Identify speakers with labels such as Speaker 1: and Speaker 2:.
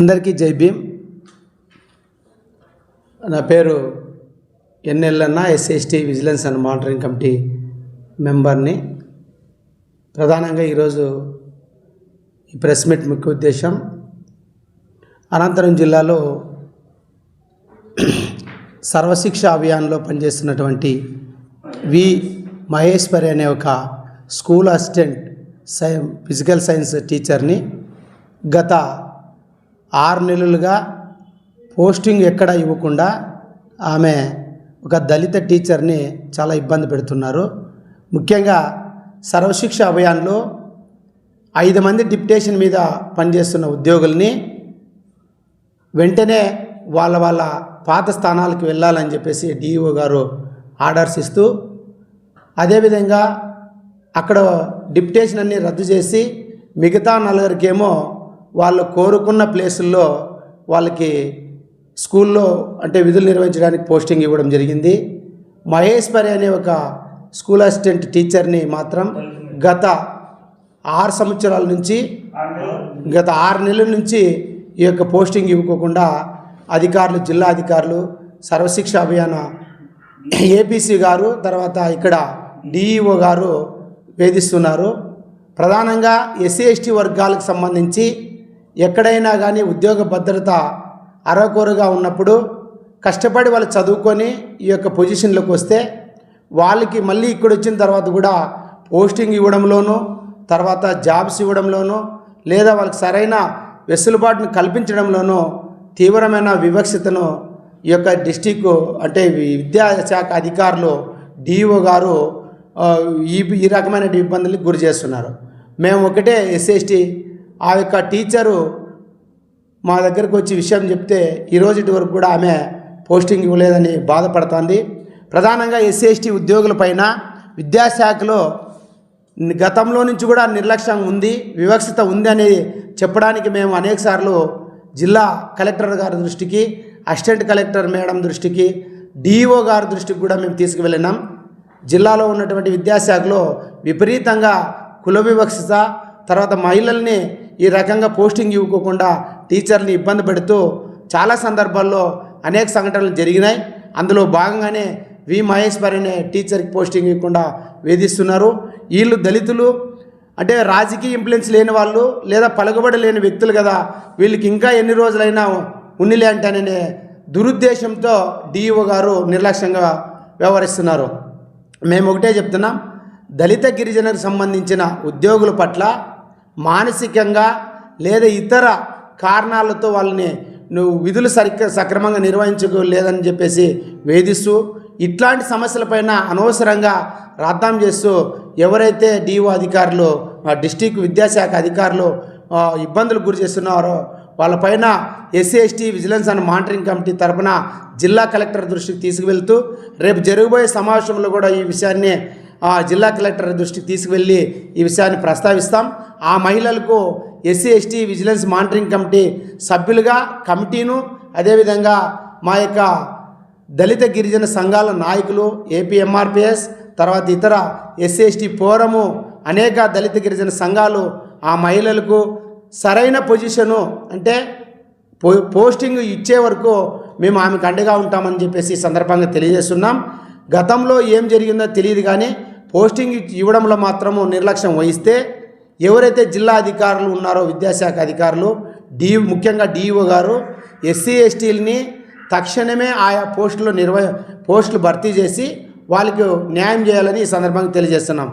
Speaker 1: అందరికీ జై భీమ్. నా పేరు ఎన్ఎల్ఎన్న SST vigilance and monitoring committee మెంబర్ని. ప్రధానంగా ఈరోజు ఈ ప్రెస్ మీట్ ముఖ్య ఉద్దేశం అనంతరం జిల్లాలో సర్వశిక్ష అభియాన్లో పనిచేస్తున్నటువంటి వి మహేశ్వరి అనే ఒక స్కూల్ అసిస్టెంట్ సై ఫిజికల్ సైన్స్ టీచర్ని గత ఆరు నెలలుగా పోస్టింగ్ ఎక్కడ ఇవ్వకుండా ఆమె ఒక దళిత టీచర్ని చాలా ఇబ్బంది పెడుతున్నారు. ముఖ్యంగా సర్వశిక్ష అభియాన్లో ఐదు మంది డిప్యుటేషన్ మీద పనిచేస్తున్న ఉద్యోగుల్ని వెంటనే వాళ్ళ వాళ్ళ పాత స్థానాలకు వెళ్ళాలని చెప్పేసి డిఈఓ గారు ఆర్డర్స్ ఇస్తూ అదేవిధంగా అక్కడ డిప్యుటేషన్ అన్ని రద్దు చేసి మిగతా నలుగురికేమో వాళ్ళు కోరుకున్న ప్లేసుల్లో వాళ్ళకి స్కూల్లో అంటే విధులు నిర్వహించడానికి పోస్టింగ్ ఇవ్వడం జరిగింది. మహేశ్వరి అనే ఒక స్కూల్ అసిస్టెంట్ టీచర్ని మాత్రం గత ఆరు సంవత్సరాల నుంచి గత ఆరు నెలల నుంచి ఈ యొక్క పోస్టింగ్ ఇవ్వకోకుండా అధికారులు జిల్లా అధికారులు సర్వశిక్ష అభియాన ఏపీసీ గారు తర్వాత ఇక్కడ డిఈఓ గారు వేధిస్తున్నారు. ప్రధానంగా ఎస్సీ ఎస్టీ వర్గాలకు సంబంధించి ఎక్కడైనా కానీ ఉద్యోగ భద్రత అరకొరగా ఉన్నప్పుడు కష్టపడి వాళ్ళు చదువుకొని ఈ యొక్క పొజిషన్లోకి వస్తే వాళ్ళకి మళ్ళీ ఇక్కడ వచ్చిన తర్వాత కూడా పోస్టింగ్ ఇవ్వడంలోనూ తర్వాత జాబ్స్ ఇవ్వడంలోనూ లేదా వాళ్ళకి సరైన వెసులుబాటును కల్పించడంలోనూ తీవ్రమైన వివక్షతను ఈ యొక్క డిస్టిక్ అంటే విద్యాశాఖ అధికారులు డిఈఓ గారు ఈ ఈ రకమైన ఇబ్బందులకు గురి చేస్తున్నారు. మేము ఒకటే ఎస్ఎస్టీ ఆ యొక్క టీచరు మా దగ్గరకు వచ్చి విషయం చెప్తే ఈ రోజుటి వరకు కూడా ఆమె పోస్టింగ్ ఇవ్వలేదని బాధపడుతోంది. ప్రధానంగా ఎస్సీ ఉద్యోగుల ఉద్యోగులపైన విద్యాశాఖలో గతంలో నుంచి కూడా నిర్లక్ష్యం ఉంది వివక్షత ఉంది అని చెప్పడానికి మేము అనేకసార్లు జిల్లా కలెక్టర్ గారి దృష్టికి అసిస్టెంట్ కలెక్టర్ మేడం దృష్టికి డిఈఓ గారి దృష్టికి కూడా మేము తీసుకువెళ్ళినాం. జిల్లాలో ఉన్నటువంటి విద్యాశాఖలో విపరీతంగా కుల వివక్షత తర్వాత మహిళల్ని ఈ రకంగా పోస్టింగ్ ఇవ్వకుండా టీచర్ని ఇబ్బంది పెడుతూ చాలా సందర్భాల్లో అనేక సంఘటనలు జరిగినాయి. అందులో భాగంగానే వి మహేశ్వర్ అనే టీచర్కి పోస్టింగ్ ఇవ్వకుండా వేధిస్తున్నారు. వీళ్ళు దళితులు అంటే రాజకీయ ఇంప్లుయెన్స్ లేని వాళ్ళు లేదా పలుకుబడి లేని వ్యక్తులు కదా వీళ్ళకి ఇంకా ఎన్ని రోజులైనా ఉన్నిలే అంటాననే దురుద్దేశంతో డిఈఓ గారు నిర్లక్ష్యంగా వ్యవహరిస్తున్నారు. మేము ఒకటే చెప్తున్నాం దళిత గిరిజనకు సంబంధించిన ఉద్యోగుల పట్ల మానసికంగా లేదా ఇతర కారణాలతో వాళ్ళని నువ్వు విధులు సరిగ్గా సక్రమంగా నిర్వహించుకోలేదని చెప్పేసి వేధిస్తూ ఇట్లాంటి సమస్యలపైన అనవసరంగా రద్దాం చేస్తూ ఎవరైతే డిఓ అధికారులు డిస్టిక్ విద్యాశాఖ అధికారులు ఇబ్బందులు గురి చేస్తున్నారో వాళ్ళపైన SC ST vigilance and monitoring committee తరపున జిల్లా కలెక్టర్ దృష్టికి తీసుకువెళ్తూ రేపు జరగబోయే సమావేశంలో కూడా ఈ విషయాన్ని ఆ, జిల్లా కలెక్టర్ దృష్టికి తీసుకువెళ్ళి ఈ విషయాన్ని ప్రస్తావిస్తాం. ఆ మహిళలకు SC ST vigilance monitoring committee సభ్యులుగా కమిటీను అదేవిధంగా మా యొక్క దళిత గిరిజన సంఘాల నాయకులు ఏపీ ఎంఆర్పిఎస్ తర్వాత ఇతర ఎస్సీ ఎస్టీ ఫోరము అనేక దళిత గిరిజన సంఘాలు ఆ మహిళలకు సరైన పొజిషను అంటే పో పోస్టింగ్ ఇచ్చే వరకు మేము ఆమెకు అండగా ఉంటామని చెప్పేసి ఈ సందర్భంగా తెలియజేస్తున్నాం. గతంలో ఏం జరిగిందో తెలియదు కానీ పోస్టింగ్ ఇవ్వడంలో మాత్రము నిర్లక్ష్యం వహిస్తే ఎవరైతే జిల్లా అధికారులు ఉన్నారో విద్యాశాఖ అధికారులు డి ముఖ్యంగా డిఈఓ గారు ఎస్సీ ఎస్టీలని తక్షణమే ఆయా పోస్టులు నిర్వ పోస్టులు భర్తీ చేసి వాళ్ళకి న్యాయం చేయాలని ఈ సందర్భంగా తెలియజేస్తున్నాం.